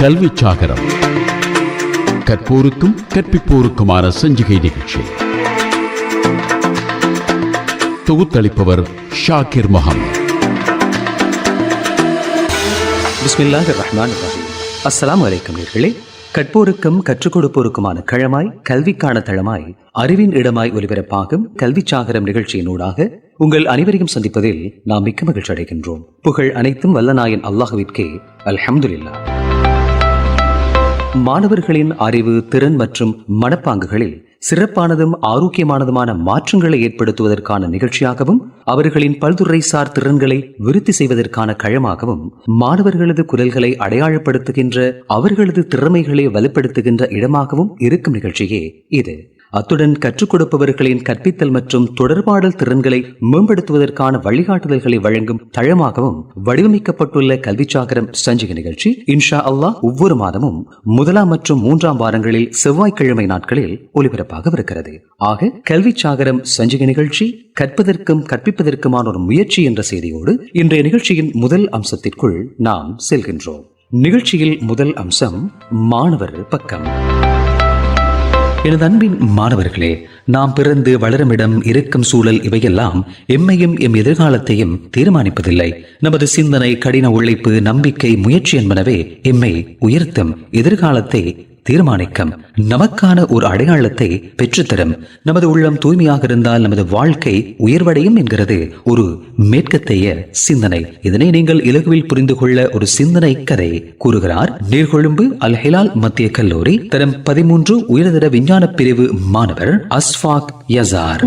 கல்வி சாகரம். கற்போருக்கும் கற்பிப்போருக்குமான சஞ்சிகை நிகழ்ச்சி. தொகுத்தளிப்பவர் ஷாக்கிர் முகமது பிஸ்மில்லாஹ் ரஹ்மான் ரஹீம் அஸ்ஸலாமு நேர்களே கற்போருக்கும் கற்றுக் கொடுப்போருக்குமான களமாய் கல்விக்கான தளமாய் அறிவின் இடமாய் ஒலிபரப்பாகும் கல்வி சாகரம் நிகழ்ச்சியினூடாக உங்கள் அனைவரையும் சந்திப்பதில் நாம் மிக்க மகிழ்ச்சி அடைகின்றோம். புகழ் அனைத்தும் வல்லநாயன் அல்லாஹுவிற்கே அல்ஹம்துலில்லாஹ். மாணவர்களின் அறிவு திறன் மற்றும் மனப்பாங்குகளில் சிறப்பானதும் ஆரோக்கியமானதுமான மாற்றங்களை ஏற்படுத்துவதற்கான நிகழ்ச்சியாகவும் அவர்களின் பல்துறைசார் திறன்களை விருத்தி செய்வதற்கான களமாகவும் மாணவர்களது குரல்களை அடையாளப்படுத்துகின்ற அவர்களது திறமைகளை வலுப்படுத்துகின்ற இடமாகவும் இருக்கும் நிகழ்ச்சியே இது. அத்துடன் கற்றுக் கொடுப்பவர்களின் கற்பித்தல் மற்றும் தொடர்பாடல் திறன்களை மேம்படுத்துவதற்கான வழிகாட்டுதல்களை வழங்கும் தளமாகவும் வடிவமைக்கப்பட்டுள்ள கல்விச்சாகரம் சஞ்சிகை நிகழ்ச்சி இன்ஷா அல்லாஹ் ஒவ்வொரு மாதமும் முதலாம் மற்றும் மூன்றாம் வாரங்களில் செவ்வாய்க்கிழமை நாட்களில் ஒலிபரப்பாகவிருக்கிறது. ஆக கல்விச்சாகரம் சஞ்சிகை நிகழ்ச்சி கற்பதற்கும் கற்பிப்பதற்குமான ஒரு முயற்சி என்ற செய்தியோடு இன்றைய நிகழ்ச்சியின் முதல் அம்சத்திற்குள் நாம் செல்கின்றோம். நிகழ்ச்சியில் முதல் அம்சம் மாணவர் பக்கம். எனது அன்பின் மாணவர்களே நாம் பிறந்து வளரும் இடம் இருக்கும் சூழல் இவையெல்லாம் எம்மையும் எம் எதிர்காலத்தையும் தீர்மானிப்பதில்லை. நமது சிந்தனை கடின உழைப்பு நம்பிக்கை முயற்சி என்பனவே எம்மை உயர்த்தும் எதிர்காலத்தை தீர்மானிக்கும். நமக்கான ஒரு அடையாளத்தை பெற்றுத்தரும். நமது உள்ளம் தூய்மையாக இருந்தால் நமது வாழ்க்கை உயர்வடையும் என்கிறது ஒரு மேற்கத்தைய சிந்தனை. இதனை நீங்கள் இலகுவில் புரிந்து கொள்ள ஒரு சிந்தனை கதை கூறுகிறார். நீர்கொழும்பு அல் ஹிலால் மத்திய கல்லூரி தரம் பதிமூன்று உயர்தர விஞ்ஞான பிரிவு மாணவர் அஸ்ஃபாக் யசார்.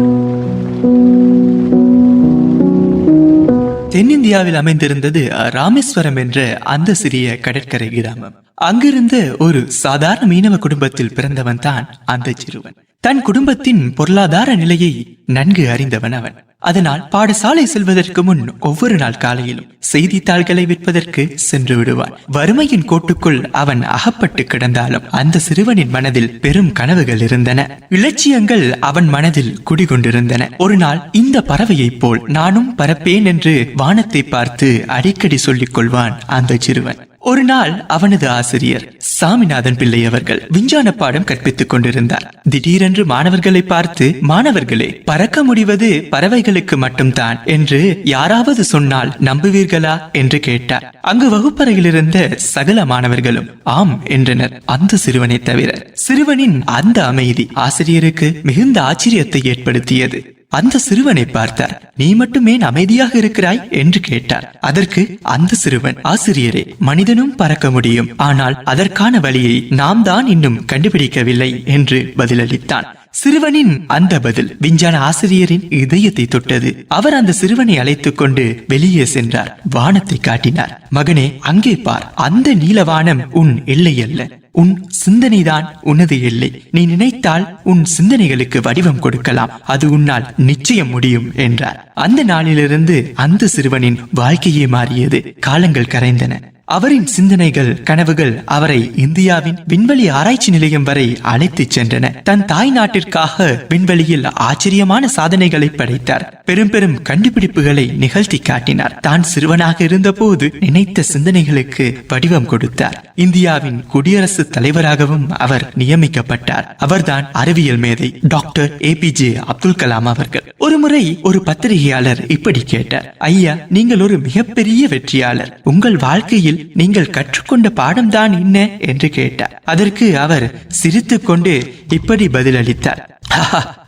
தென்னிந்தியாவில் அமைந்திருந்தது ராமேஸ்வரம் என்ற அந்த சிறிய கடற்கரை கிராமம். அங்கிருந்த ஒரு சாதாரண மீனவ குடும்பத்தில் பிறந்தவன் தான் அந்த சிறுவன். தன் குடும்பத்தின் பொருளாதார நிலையை நன்கு அறிந்தவன் அவன். அதனால் பாடசாலை செல்வதற்கு முன் ஒவ்வொரு நாள் காலையிலும் செய்தித்தாள்களை விற்பதற்கு சென்று விடுவான். வறுமையின் கோட்டுக்குள் அவன் அகப்பட்டு கிடந்தாலும் அந்த சிறுவனின் மனதில் பெரும் கனவுகள் இருந்தன. இலட்சியங்கள் அவன் மனதில் குடிகொண்டிருந்தன. ஒரு நாள் இந்த பறவையைப் போல் நானும் பறப்பேன் என்று வானத்தை பார்த்து அடிக்கடி சொல்லிக் கொள்வான் அந்த சிறுவன். ஒரு நாள் அவனது ஆசிரியர் சாமிநாதன் பிள்ளை அவர்கள் விஞ்ஞான பாடம் கற்பித்துக் கொண்டிருந்தார். திடீரென்று மாணவர்களை பார்த்து மாணவர்களே பறக்க முடிவது பறவைகளுக்கு மட்டும்தான் என்று யாராவது சொன்னால் நம்புவீர்களா? என்று கேட்டார். அங்கு வகுப்பறையில் இருந்த சகல மாணவர்களும் ஆம் என்றனர். அந்த சிறுவனை தவிர சிறுவனின் அந்த அமைதி ஆசிரியருக்கு மிகுந்த ஆச்சரியத்தை ஏற்படுத்தியது. அந்த சிறுவனை பார்த்தார். நீ மட்டும் ஏன் அமைதியாக இருக்கிறாய்? என்று கேட்டார். அதற்கு அந்த சிறுவன் ஆசிரியரே மனிதனும் பறக்க முடியும். ஆனால் அதற்கான வழியை நாம் தான் இன்னும் கண்டுபிடிக்கவில்லை என்று பதிலளித்தான். சிறுவனின் அந்த பதில் விஞ்ஞான ஆசிரியரின் இதயத்தை தொட்டது. அவர் அந்த சிறுவனை அழைத்துக் கொண்டு வெளியே சென்றார். வானத்தை காட்டினார். மகனே அங்கே பார். அந்த நீலவானம் உன் எல்லை அல்ல உன் சிந்தனைதான் உனது எல்லை. நீ நினைத்தால் உன் சிந்தனைகளுக்கு வடிவம் கொடுக்கலாம். அது உன்னால் நிச்சயம் முடியும் என்றார். அந்த நாளிலிருந்து அந்த சிறுவனின் வாழ்க்கையே மாறியது. காலங்கள் கரைந்தன. அவரின் சிந்தனைகள் கனவுகள் அவரை இந்தியாவின் விண்வெளி ஆராய்ச்சி நிலையம் வரை அழைத்துச் சென்றன. தன் தாய் நாட்டிற்காக விண்வெளியில் ஆச்சரியமான சாதனைகளை படைத்தார். பெரும் பெரும் கண்டுபிடிப்புகளை நிகழ்த்தி காட்டினார். தான் சிறுவனாக இருந்தபோது நினைத்த சிந்தனைகளுக்கு வடிவம் கொடுத்தார். இந்தியாவின் குடியரசு தலைவராகவும் அவர் நியமிக்கப்பட்டார். அவர்தான் அறிவியல் மேதை doctor A P J Abdul Kalam அவர்கள். ஒருமுறை ஒரு பத்திரிகையாளர் இப்படி கேட்டார். ஐயா நீங்கள் ஒரு மிகப்பெரிய வெற்றியாளர். உங்கள் வாழ்க்கையில் நீங்கள் கற்றுக்கொண்ட பாடம்தான் என்ன என்று கேட்டார். அதற்கு அவர் சிரித்துக் கொண்டு இப்படி பதிலளித்தார்.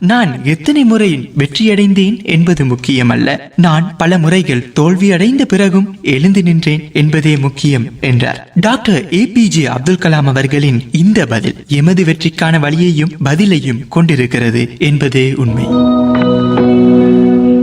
நான் எத்தனை முறை வெற்றியடைந்தேன் என்பது முக்கியமல்ல. நான் பல முறைகள் தோல்வியடைந்த பிறகும் எழுந்து நின்றேன் என்பதே முக்கியம் என்றார். Doctor A P J Abdul Kalam அவர்களின் இந்த பதில் எமது வெற்றிக்கான வழியையும் பதிலையும் கொண்டிருக்கிறது என்பதே உண்மை.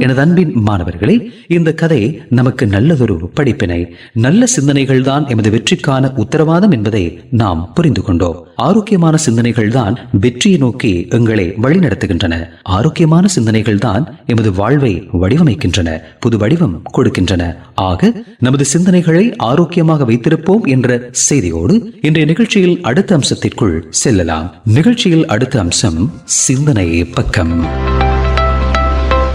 எனது அன்பின் மாணவர்களே இந்த கதை நமக்கு நல்லதொரு படிப்பினை நல்ல சிந்தனைகள் தான் எமது வெற்றிக்கான உத்தரவாதம் என்பதை நாம் புரிந்து கொண்டோம். ஆரோக்கியமான சிந்தனைகள் தான் வெற்றியை நோக்கி எங்களை வழிநடத்துகின்றன. ஆரோக்கியமான சிந்தனைகள் தான் எமது வாழ்வை வடிவமைக்கின்றன புது வடிவம் கொடுக்கின்றன. ஆக நமது சிந்தனைகளை ஆரோக்கியமாக வைத்திருப்போம் என்ற செய்தியோடு இன்றைய நிகழ்ச்சியில் அடுத்த அம்சத்திற்குள் செல்லலாம். நிகழ்ச்சியில் அடுத்த அம்சம் சிந்தனை பக்கம்.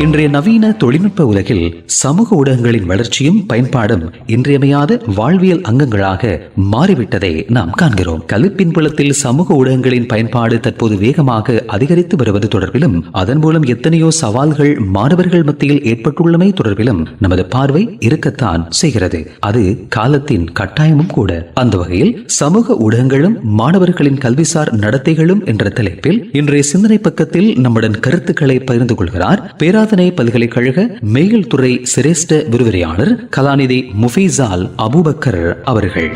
இன்றைய நவீன தொழில்நுட்ப உலகில் சமூக ஊடகங்களின் வளர்ச்சியும் பயன்பாடும் இன்றியமையாத வாழ்வியல் அங்கங்களாக மாறிவிட்டதை நாம் காண்கிறோம். கல்வி புலத்தில் சமூக ஊடகங்களின் பயன்பாடு தற்போது வேகமாக அதிகரித்து வருவது தொடர்பிலும் அதன் மூலம் எத்தனையோ சவால்கள் மாணவர்கள் மத்தியில் ஏற்பட்டுள்ளமை தொடர்பிலும் நமது பார்வை இருக்கத்தான் செய்கிறது. அது காலத்தின் கட்டாயமும் கூட. அந்த வகையில் சமூக ஊடகங்களும் மாணவர்களின் கல்விசார் நடத்தைகளும் என்ற தலைப்பில் இன்றைய சிந்தனை பக்கத்தில் நம்முடன் கருத்துக்களை பகிர்ந்து கொள்கிறார் பேராதனை பல்கலைக்கழக மெயில் துறை சிரேஷ்ட விரிவுரையாளர் கலாநிதி முஃபீசால் அபூபக்கர் அவர்கள்.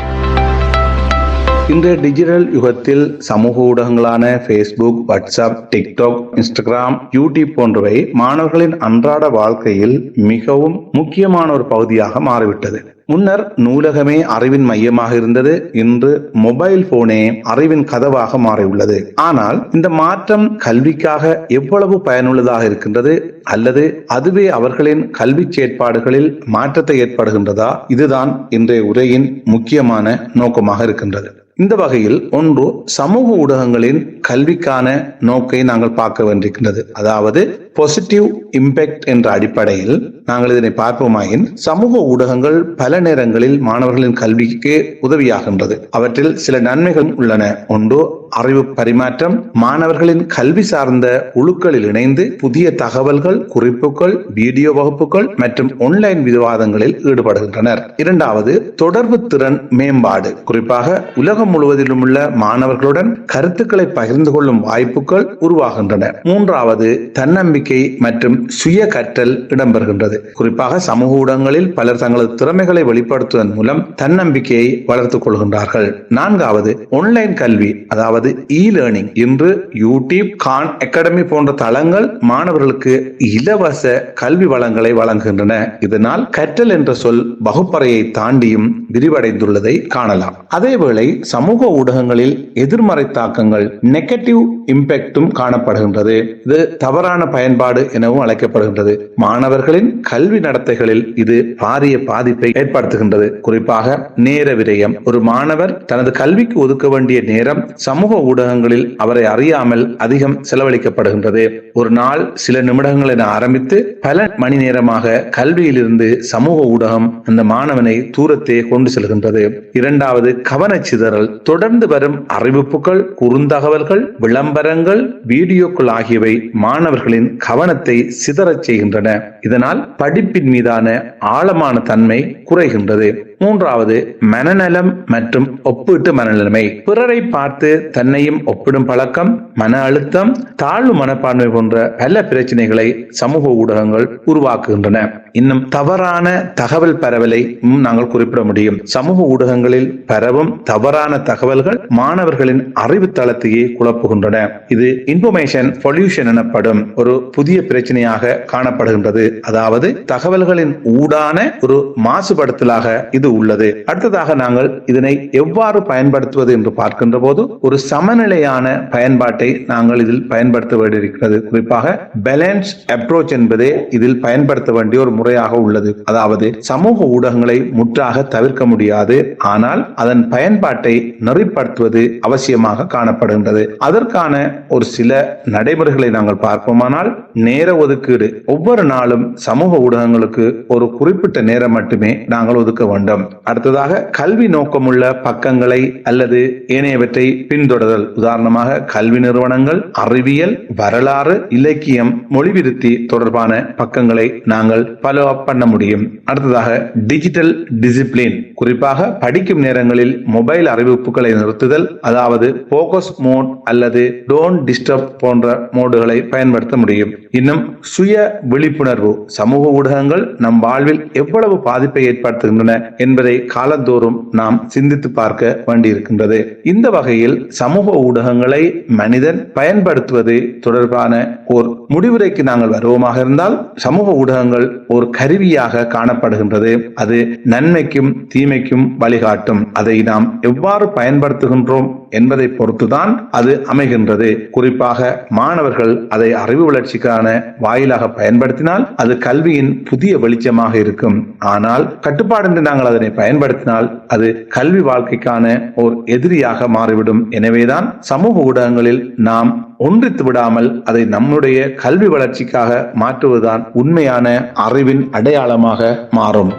இந்த டிஜிட்டல் யுகத்தில் சமூக ஊடகங்களான Facebook WhatsApp TikTok Instagram YouTube போன்றவை மாணவர்களின் அன்றாட வாழ்க்கையில் மிகவும் முக்கியமான ஒரு பகுதியாக மாறிவிட்டது. முன்னர் நூலகமே அறிவின் மையமாக இருந்தது. இன்று மொபைல் போனே அறிவின் கதவாக மாறியுள்ளது. ஆனால் இந்த மாற்றம் கல்விக்காக எவ்வளவு பயனுள்ளதாக இருக்கின்றது? அல்லது அதுவே அவர்களின் கல்வி செயற்பாடுகளில் மாற்றத்தை ஏற்படுகின்றதா? இதுதான் இன்றைய உரையின் முக்கியமான நோக்கமாக இருக்கின்றது. இந்த வகையில் ஒன்று சமூக ஊடகங்களின் கல்விக்கான நோக்கை நாங்கள் பார்க்க வேண்டியிருக்கின்றது. அதாவது பாசிட்டிவ் இம்பேக்ட் என்ற அடிப்படையில் நாங்கள் இதனை பார்ப்போமாயின் சமூக ஊடகங்கள் பல நேரங்களில் மாணவர்களின் கல்விக்கு உதவியாகின்றது. அவற்றில் சில நன்மைகள் உள்ளன. ஒன்று அறிவு பரிமாற்றம். மாணவர்களின் கல்வி சார்ந்த குழுக்களில் இணைந்து புதிய தகவல்கள் குறிப்புகள் வீடியோ வகுப்புகள் மற்றும் ஒன்லைன் விவாதங்களில் ஈடுபடுகின்றனர். இரண்டாவது தொடர்பு திறன் மேம்பாடு. குறிப்பாக உலகம் முழுவதிலும் உள்ள மாணவர்களுடன் கருத்துக்களை பகிர்ந்து கொள்ளும் வாய்ப்புகள் உருவாகின்றன. மூன்றாவது தன்னம்பிக்கை மற்றும் சுய கற்றல் இடம்பெறுகின்றது. குறிப்பாக சமூக ஊடகங்களில் பலர் தங்களது திறமைகளை திறமைகளை வெளிப்படுத்துவதன் மூலம் தன்னம்பிக்கையை வளர்த்துக் கொள்கின்றார்கள். நான்காவது ஒன்லைன் கல்வி அதாவது இ லேர்னிங் இன்று யூடியூப் கான் அகாடமி போன்ற தளங்கள் மாணவர்களுக்கு இலவச கல்வி வளங்களை வழங்குகின்றன. இதனால் கற்றல் என்ற சொல் வகுப்பறையை தாண்டியும் விரிவடைந்துள்ளதை காணலாம். அதேவேளை சமூக ஊடகங்களில் எதிர்மறை தாக்கங்கள் நெகட்டிவ் இம்பேக்டும் காணப்படுகின்றது. இது தவறான பயன்பாடு எனவும் அழைக்கப்படுகின்றது. மாணவர்களின் கல்வி நடத்தைகளில் இது பாரிய பாதிப்பை ஏற்படுத்துகின்றது குறிப்பாக நேர விரயம். ஒரு மாணவர் தனது கல்விக்கு ஒதுக்க வேண்டிய நேரம் சமூக ஊடகங்களில் அவரை அறியாமல் அதிகம் செலவழிக்கப்படுகின்றது. ஒரு நாள் சில நிமிடங்கள் என ஆரம்பித்து பல மணி நேரமாக கல்வியிலிருந்து சமூக ஊடகம் அந்த மாணவனை தூரத்தே கொண்டு செல்கின்றது. இரண்டாவது கவனச்சிதறல் தொடர்ந்து வரும் அறிவிப்புகள் குறுந்தகவல்கள் விளம்பரங்கள் வீடியோக்கள் ஆகியவை மாணவர்களின் கவனத்தை சிதறச் செய்கின்றன. இதனால் படிப்பின் மீதான ஆழமான தன்மை குறை குறைகின்றது மூன்றாவது மனநலம் மற்றும் ஒப்பீட்டு மனநிலைமை. பிறரை பார்த்து தன்னையும் ஒப்பிடும் பழக்கம் மன அழுத்தம் தாழ்வு மனப்பான்மை போன்ற பல பிரச்சனைகளை சமூக ஊடகங்கள் உருவாக்குகின்றன. இன்னும் தவறான தகவல் பரவலை நாங்கள் குறிப்பிட முடியும். சமூக ஊடகங்களில் பரவும் தவறான தகவல்கள் மாணவர்களின் அறிவு தளத்தையே குழப்புகின்றன. இது இன்ஃபர்மேஷன் பொல்யூஷன் எனப்படும் ஒரு புதிய பிரச்சனையாக காணப்படுகின்றது. அதாவது தகவல்களின் ஊடான ஒரு மாசுபடுத்தலாக இது உள்ளது. அடுத்ததாக நாங்கள் இதனை எவ்வாறு பயன்படுத்துவது என்று பார்க்கின்ற போது ஒரு சமநிலையான பயன்பாட்டை நாங்கள் இதில் பயன்படுத்த வேண்டியிருக்கிறது. குறிப்பாக பேலன்ஸ் அப்ரோச் என்பதே இதில் பயன்படுத்த வேண்டிய ஒரு முறையாக உள்ளது. அதாவது சமூக ஊடகங்களை முற்றாக தவிர்க்க முடியாது. ஆனால் அதன் பயன்பாட்டை நெறிப்படுத்துவது அவசியமாக காணப்படுகின்றது. அதற்கான ஒரு சில நடைமுறைகளை நாங்கள் பார்ப்போமானால் நேர ஒதுக்கீடு. ஒவ்வொரு நாளும் சமூக ஊடகங்களுக்கு ஒரு குறிப்பிட்ட நேரம் மட்டுமே நாங்கள் ஒதுக்க வேண்டும். தொடரும் அடுத்ததாக கல்வி நோக்கமுள்ள பக்கங்களை அல்லது ஏனையவற்றை பின்தொடர்தல் உதாரணமாக கல்வி நிறுவனங்கள் அறிவியல் வரலாறு இலக்கியம் மொழிவிருத்தி தொடர்பான பக்கங்களை நாங்கள் ஃபாலோ அப் பண்ண முடியும். அடுத்ததாக டிஜிட்டல் டிசிப்ளின் குறிப்பாக படிக்கும் நேரங்களில் மொபைல் அறிவிப்புகளை நிறுத்துதல் அதாவது போக்கஸ் மோட் அல்லது டோன்ட் டிஸ்டர்ப் போன்ற மோடுகளை பயன்படுத்த முடியும். இன்னும் சுய விழிப்புணர்வு சமூக ஊடகங்கள் நம் வாழ்வில் எவ்வளவு பாதிப்பை ஏற்படுத்துகின்றன என்பதை காலந்தோறும் நாம் சிந்தித்து பார்க்க வேண்டியிருக்கின்றது. இந்த வகையில் சமூக ஊடகங்களை மனிதன் பயன்படுத்துவது தொடர்பான ஒரு முடிவுரைக்கு நாங்கள் வருவோமாக இருந்தால் சமூக ஊடகங்கள் ஒரு கருவியாக காணப்படுகின்றது. அது நன்மைக்கும் தீமைக்கும் வழிகாட்டும். அதை நாம் எவ்வாறு பயன்படுத்துகின்றோம் என்பதை பொறுத்துதான் அது அமைகின்றது. குறிப்பாக மாணவர்கள் அதை அறிவு வளர்ச்சிக்கான வாயிலாக பயன்படுத்தினால் அது கல்வியின் புதிய வெளிச்சமாக இருக்கும். ஆனால் கட்டுப்பாடின்றி நாங்கள் அதனை பயன்படுத்தினால் அது கல்வி வாழ்க்கைக்கான ஓர் எதிரியாக மாறிவிடும். எனவேதான் சமூக ஊடகங்களில் நாம் ஒன்றித்து விடாமல் அதை நம்முடைய கல்வி வளர்ச்சிக்காக மாற்றுவதுதான் உண்மையான அறிவின் அடையாளமாக மாறும்.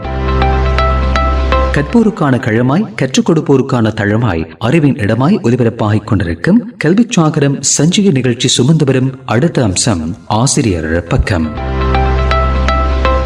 கற்போருக்கான கழமாய் கற்றுக் கொடுப்போருக்கான தளமாய் அறிவின் இடமாய் ஒலிபரப்பாகிக் கொண்டிருக்கும் கல்வி சாகரம் சஞ்சிகை நிகழ்ச்சி சுமந்து வரும் அடுத்த அம்சம் ஆசிரியர் பக்கம்.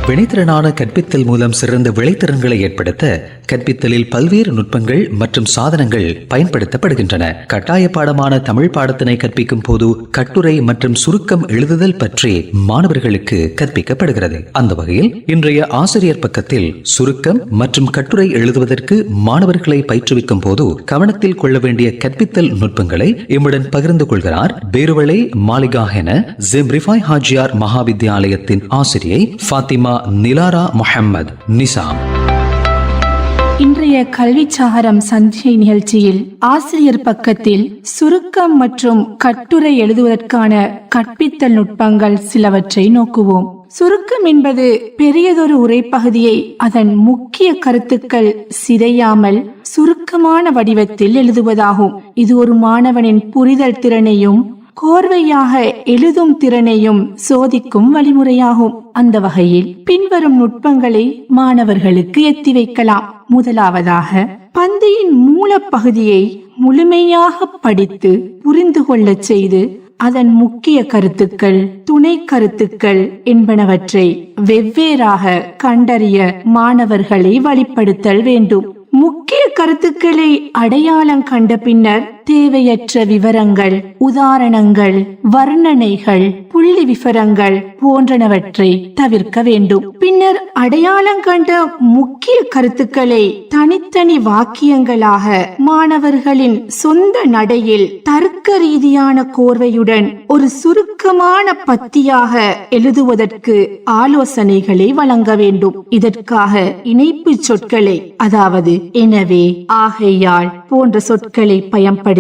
வினைத்திறனான கற்பித்தல் மூலம் சிறந்த விளைத்திறன்களை ஏற்படுத்த கற்பித்தலில் பல்வேறு நுட்பங்கள் மற்றும் சாதனங்கள் பயன்படுத்தப்படுகின்றன. கட்டாய பாடமான தமிழ் பாடத்தினை கற்பிக்கும் போது கட்டுரை மற்றும் சுருக்கம் எழுதுதல் பற்றி மாணவர்களுக்கு கற்பிக்கப்படுகிறது. அந்த வகையில் இன்றைய ஆசிரியர் பக்கத்தில் சுருக்கம் மற்றும் கட்டுரை எழுதுவதற்கு மாணவர்களை பயிற்றுவிக்கும் போது கவனத்தில் கொள்ள வேண்டிய கற்பித்தல் நுட்பங்களை இம்முடன் பகிர்ந்து கொள்கிறார் பேருவளை மாளிகாஹென ஜிம்ரிஃபாய் ஹாஜியார் மகாவித்யாலயத்தின் ஆசிரியை ஃபாத்திமா நிலாரா முஹம்மது நிசாம். இன்றைய கல்விச்சாகரம் சந்திகை நிகழ்ச்சியில் ஆசிரியர் பக்கத்தில் சுருக்கம் மற்றும் கட்டுரை எழுதுவதற்கான கற்பித்தல் நுட்பங்கள் சிலவற்றை நோக்குவோம். சுருக்கம் என்பது பெரியதொரு உரைப்பகுதியை அதன் முக்கிய கருத்துக்கள் சிதையாமல் சுருக்கமான வடிவத்தில் எழுதுவதாகும். இது ஒரு மாணவனின் புரிதல் திறனையும் கோர்வையாக எழுதும் திறனையும் சோதிக்கும் வழிமுறையாகும். அந்த வகையில் பின்வரும் நுட்பங்களை மாணவர்களுக்கு எத்தி வைக்கலாம். முதலாவதாக பந்தியின் மூலப்பகுதியை முழுமையாக படித்து புரிந்து கொள்ளச் செய்து அதன் முக்கிய கருத்துக்கள் துணை கருத்துக்கள் என்பனவற்றை வெவ்வேறாக கண்டறிய மாணவர்களை வழிப்படுத்தல் வேண்டும். முக்கிய கருத்துக்களை அடையாளம் கண்ட பின்னர் தேவையற்ற விவரங்கள் உதாரணங்கள் வர்ணனைகள் புள்ளி விவரங்கள் போன்றனவற்றை தவிர்க்க வேண்டும். பின்னர் அடையாளம் கண்ட முக்கிய கருத்துக்களை தனித்தனி வாக்கியங்களாக மாணவர்களின் சொந்த நடையில் தர்க்க ரீதியான கோர்வையுடன் ஒரு சுருக்கமான பத்தியாக எழுதுவதற்கு ஆலோசனைகளை வழங்க வேண்டும். இதற்காக இணைப்பு சொற்களை அதாவது எனவே ஆகையால் போன்ற சொற்களை பயன்படுத்தி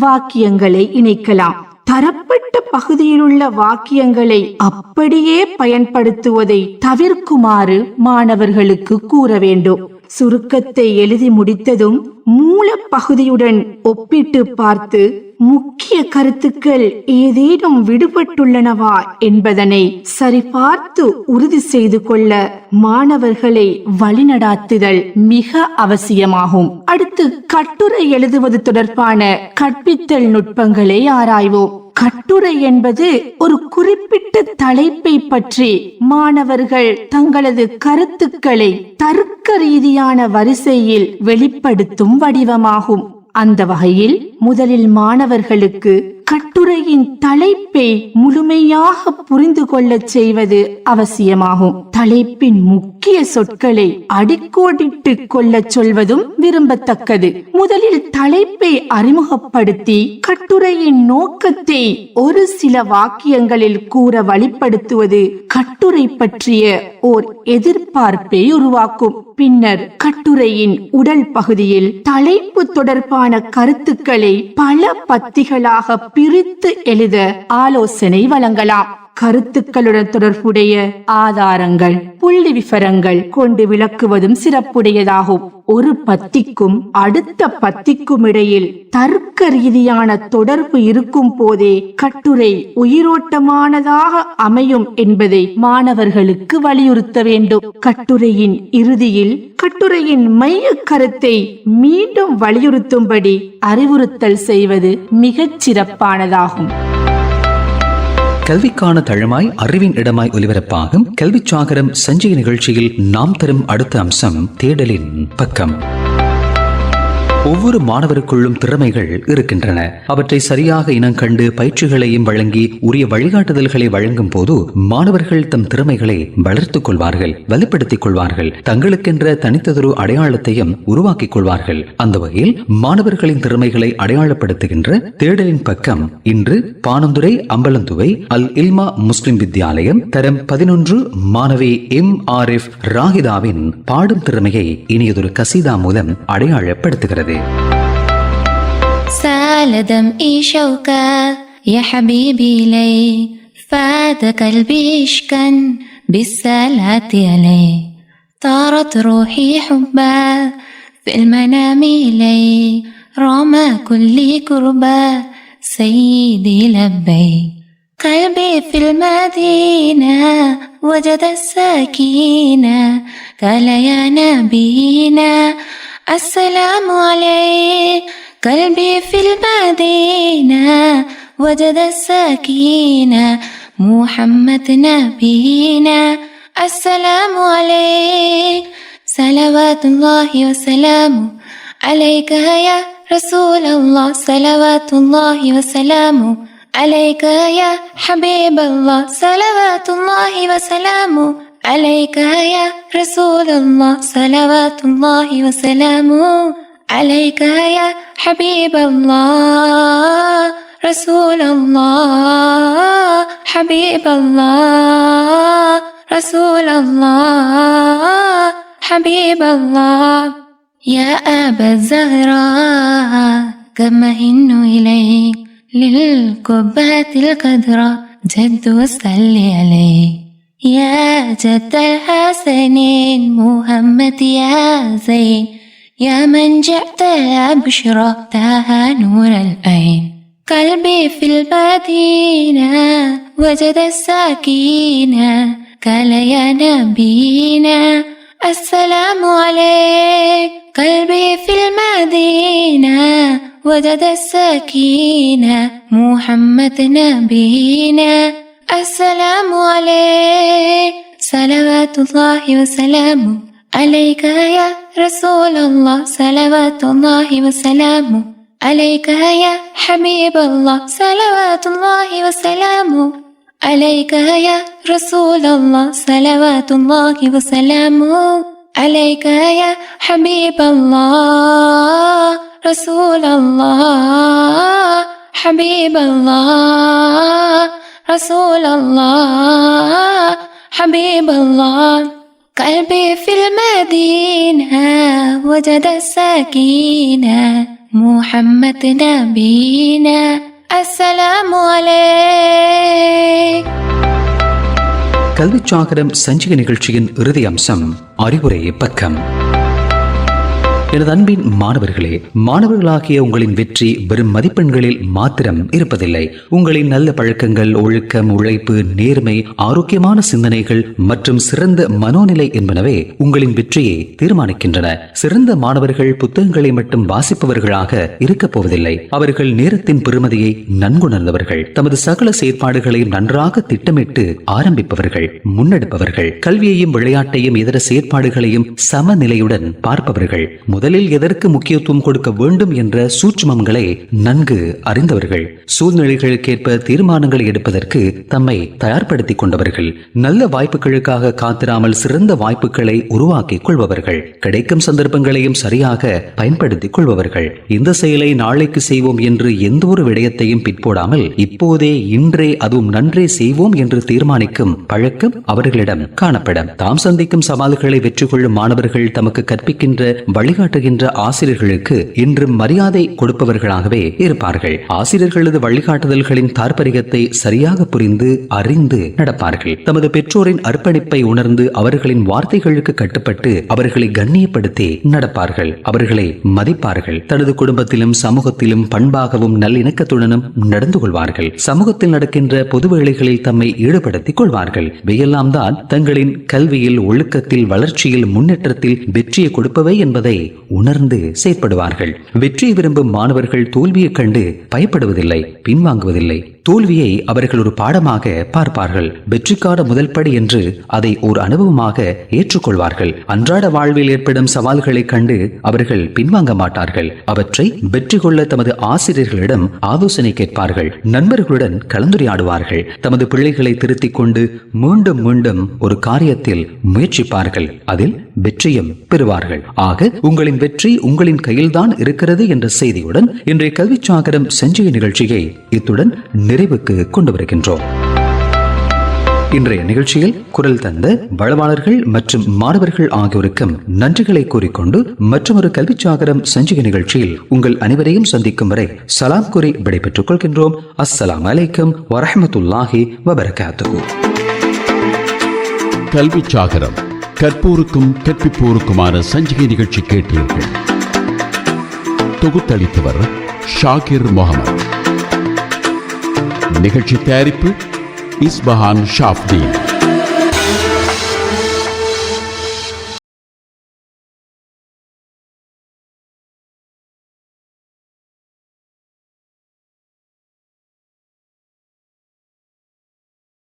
வாக்கியங்களை இணைக்கலாம். தரப்பட்ட பகுதியிலுள்ள வாக்கியங்களை அப்படியே பயன்படுத்துவதை தவிர்க்குமாறு மாணவர்களுக்கு கூற வேண்டும். சுருக்கத்தை எழுதி முடித்ததும் மூல பகுதியுடன் ஒப்பிட்டு பார்த்து முக்கிய கருத்துக்கள் ஏதேனும் விடுபட்டுள்ளனவா என்பதனை சரிபார்த்து உறுதி செய்து கொள்ள மாணவர்களை வழிநடாத்துதல் மிக அவசியமாகும். அடுத்து கட்டுரை எழுதுவது தொடர்பான கற்பித்தல் நுட்பங்களை ஆராய்வோம். கட்டுரை என்பது ஒரு குறிப்பிட்ட தலைப்பை பற்றி மாணவர்கள் தங்களது கருத்துக்களை தர்க்க ரீதியான வரிசையில் வெளிப்படுத்தும் வடிவமாகும். அந்த வகையில் முதலில் மாணவர்களுக்கு கட்டுரையின் தலைப்பை முழுமையாக புரிந்து கொள்ளச் செய்வது அவசியமாகும். தலைப்பின் முக்கிய சொற்களை அடிக்கோடிட்டு கொள்ள சொல்வதும் விரும்பத்தக்கது. முதலில் தலைப்பை அறிமுகப்படுத்தி கட்டுரையின் நோக்கத்தை ஒரு சில வாக்கியங்களில் கூற வழிப்படுத்துவது கட்டுரை பற்றிய ஓர் எதிர்பார்ப்பை உருவாக்கும். பின்னர் கட்டுரையின் உடல் பகுதியில் தலைப்பு தொடர்பான கருத்துக்களை பல பத்திகளாக பிரித்து எழுத ஆலோசனை வழங்கலாம். கருத்துக்களுடன் தொடர்புடைய ஆதாரங்கள் புள்ளி விவரங்கள் கொண்டு விளக்குவதும் சிறப்புடையதாகும். ஒரு பத்திக்கும் அடுத்த பத்திக்கும் இடையில் தர்க்க ரீதியான தொடர்பு இருக்கும் போதே கட்டுரை உயிரோட்டமானதாக அமையும் என்பதை மாணவர்களுக்கு வலியுறுத்த வேண்டும். கட்டுரையின் இறுதியில் கட்டுரையின் மைய கருத்தை மீண்டும் வலியுறுத்தும்படி அறிவுறுத்தல் செய்வது மிகச் சிறப்பானதாகும். கல்விக்கான தழுமாய் அறிவின் இடமாய் ஒலிபரப்பாகும் கல்விச் சாகரம் சஞ்சய நிகழ்ச்சியில் நாம் தரும் அடுத்த அம்சம் தேடலின் பக்கம். ஒவ்வொரு மாணவருக்குள்ளும் திறமைகள் இருக்கின்றன. அவற்றை சரியாக இனம் கண்டு பயிற்சிகளையும் வழங்கி உரிய வழிகாட்டுதல்களை வழங்கும் போது மாணவர்கள் தம் திறமைகளை வளர்த்துக் கொள்வார்கள் வலுப்படுத்திக் கொள்வார்கள் தங்களுக்கென்ற தனித்ததொரு அடையாளத்தையும் உருவாக்கிக் கொள்வார்கள். அந்த வகையில் மாணவர்களின் திறமைகளை அடையாளப்படுத்துகின்ற தேடலின் பக்கம் இன்று பானந்துரை அம்பலந்துவை அல் இல்மா முஸ்லிம் வித்யாலயம் தரம் பதினொன்று மாணவி எம் ஆர் எஃப் ராகிதாவின் பாடும் திறமையை இனியதொரு கசீதா மூலம் அடையாளப்படுத்துகிறது. ச طال دمعي شوكا يا حبيبي لي فات قلبي اشكا بالصلاة عليه طارت روحي حبا في المنام إلي رمى كل كربا سيدي لبي. قلبي في المدينة وجد السكينة قال يا نبينا السلام عليك. قلبي في المدينة وجد السكينة. محمد نبينا. السلام عليك. صلوات الله وسلامه عليك يا رسول الله. صلوات الله وسلامه عليك يا حبيب الله. صلوات الله وسلامه عليك يا رسول الله صلوات الله وسلامه. عليك يا حبيب الله رسول الله. حبيب الله رسول الله. حبيب الله. يا أبا الزهراء كما هن إليك للقبات القدرة. جد وصلي عليه يا جد الحسنين محمد يا زين يا من جئت أبشرى تاها نور العين. قلبي في المدينة وجد السكينة قال يا نبينا. السلام عليك قلبي في المدينة وجد السكينة محمد نبينا. അസ്സലാമു അലേ സലവാത്തുല്ലാഹി വസലാമു അലൈക യാ റസൂലല്ലാഹ് സലവാത്തുല്ലാഹി വസലാമു അലൈക യാ ഹബീബല്ലാഹ് സലവാത്തുല്ലാഹി വസലാമു അലൈക യാ റസൂലല്ലാഹ് സലവാത്തുല്ലാഹി വസലാമു അലൈക യാ ഹബീബല്ലാഹ് റസൂലല്ലാഹ് ഹബീബല്ലാഹ് الله وسلامه عليك يا حبيب الله رسول الله حبيب الله رسول الله حبيب الله قلبي في المدينة وجد السكينة محمد نبينا السلام عليك கல்விச்சாகரம் சஞ்சிகை நிகழ்ச்சியின் இறுதி அம்சம் அறிவுரை பக்கம் எனது அன்பின் மாணவர்களே மாணவர்களாகிய உங்களின் வெற்றி வெறும் மதிப்பெண்களில் மாத்திரம் இருப்பதில்லை. உங்களின் நல்ல பழக்கங்கள் ஒழுக்கம் உழைப்பு நேர்மை ஆரோக்கியமான சிந்தனைகள் மற்றும் சிறந்த மனோநிலை என்பனவே உங்களின் வெற்றியை தீர்மானிக்கின்றன. சிறந்த மாணவர்கள் புத்தகங்களை மட்டும் வாசிப்பவர்களாக இருக்கப் போவதில்லை. அவர்கள் நேரத்தின் பெருமதியை நன்குணர்ந்தவர்கள். தமது சகல செயற்பாடுகளையும் நன்றாக திட்டமிட்டு ஆரம்பிப்பவர்கள் முன்னெடுப்பவர்கள். கல்வியையும் விளையாட்டையும் இதர செயற்பாடுகளையும் சமநிலையுடன் பார்ப்பவர்கள். முதலில் எதற்கு முக்கியத்துவம் கொடுக்க வேண்டும் என்ற சூட்சுமங்களை நன்கு அறிந்தவர்கள். சூழ்நிலைகளுக்கேற்ப தீர்மானங்களை எடுப்பதற்கு தம்மை தயார்படுத்திக் கொண்டவர்கள். நல்ல வாய்ப்புகளுக்காக காத்திராமல் சிறந்த வாய்ப்புகளை உருவாக்கிக் கொள்பவர்கள். கிடைக்கும் சந்தர்ப்பங்களையும் சரியாக பயன்படுத்திக் கொள்பவர்கள். இந்த செயலை நாளைக்கு செய்வோம் என்று எந்த ஒரு விடயத்தையும் பிற்போடாமல் இப்போதே இன்றே அதுவும் நன்றே செய்வோம் என்று தீர்மானிக்கும் பழக்கம் அவர்களிடம் காணப்படும். தாம் சந்திக்கும் சவால்களை வெற்றி கொள்ளும் மாணவர்கள் தமக்கு கற்பிக்கின்ற வழிகாட்டுகின்ற ஆசிரியர்களுக்கு இன்று மரியாதை கொடுப்பவர்களாகவே இருப்பார்கள். ஆசிரியர்களது வழிகாட்டுதல்களின் தாற்பரியத்தை சரியாக புரிந்து அறிந்து நடப்பார்கள். தமது பெற்றோரின் அர்ப்பணிப்பை உணர்ந்து அவர்களின் வார்த்தைகளுக்கு கட்டுப்பட்டு அவர்களை கண்ணியப்படுத்தி நடப்பார்கள். அவர்களை மதிப்பார்கள். தனது குடும்பத்திலும் சமூகத்திலும் பண்பாகவும் நல்லிணக்கத்துடனும் நடந்து கொள்வார்கள். சமூகத்தில் நடக்கின்ற பொது வேளைகளில் தம்மை ஈடுபடுத்திக் கொள்வார்கள். இவையெல்லாம் தான் தங்களின் கல்வியில் ஒழுக்கத்தில் வளர்ச்சியில் முன்னேற்றத்தில் வெற்றியை கொடுப்பவை என்பதை உணர்ந்து செயற்படுவார்கள். வெற்றியை விரும்பும் மாணவர்கள் தோல்வியைக் கண்டு பயப்படுவதில்லை பின்வாங்குவதில்லை. தோல்வியை அவர்கள் ஒரு பாடமாக பார்ப்பார்கள். வெற்றிக்கான முதல் படி என்று அதை ஒரு அனுபவமாக ஏற்றுக்கொள்வார்கள். அன்றாட வாழ்வில் ஏற்படும் சவால்களை கண்டு அவர்கள் பின்வாங்க மாட்டார்கள். அவற்றை வெற்றி கொள்ள தமது ஆசிரியர்களிடம் ஆலோசனை கேட்பார்கள். நண்பர்களுடன் கலந்துரையாடுவார்கள். தமது பிள்ளைகளை திருத்திக் கொண்டு மீண்டும் மீண்டும் ஒரு காரியத்தில் முயற்சிப்பார்கள். அதில் வெற்றியும் பெறுவார்கள். ஆக உங்களின் வெற்றி உங்களின் கையில்தான் இருக்கிறது என்ற செய்தியுடன் இன்றைய கல்விச்சாகரம் செஞ்சிய நிகழ்ச்சியை இத்துடன் நிறைவுக்கு கொண்டு வருகின்றோம் இன்றைய நிகழ்ச்சியில் குரல் தந்த வளவாளர்கள் மற்றும் மாணவர்கள் ஆகியோருக்கும் நன்றிகளை கூறிக்கொண்டு மற்றொரு கல்வி சாகரம் சஞ்சிகை நிகழ்ச்சியில் உங்கள் அனைவரையும் சந்திக்கும் வரை சலாம் கூறி விடைபெற்றுக் கொள்கின்றோம். அஸ்லாம் அலைக்கும் வரஹ்மத்துல்லாஹி வபரகாத்து கல்வி சாகரம். கற்போருக்கும் கற்பிப்போருக்குமான சஞ்சிகை நிகழ்ச்சி கேட்டீர்கள். தொகுத்தளித்தவர் ஷாகிர் முகமது. நிகழ்ச்சி தயாரிப்பு இஸ்பஹான் ஷாஃப்தீன்.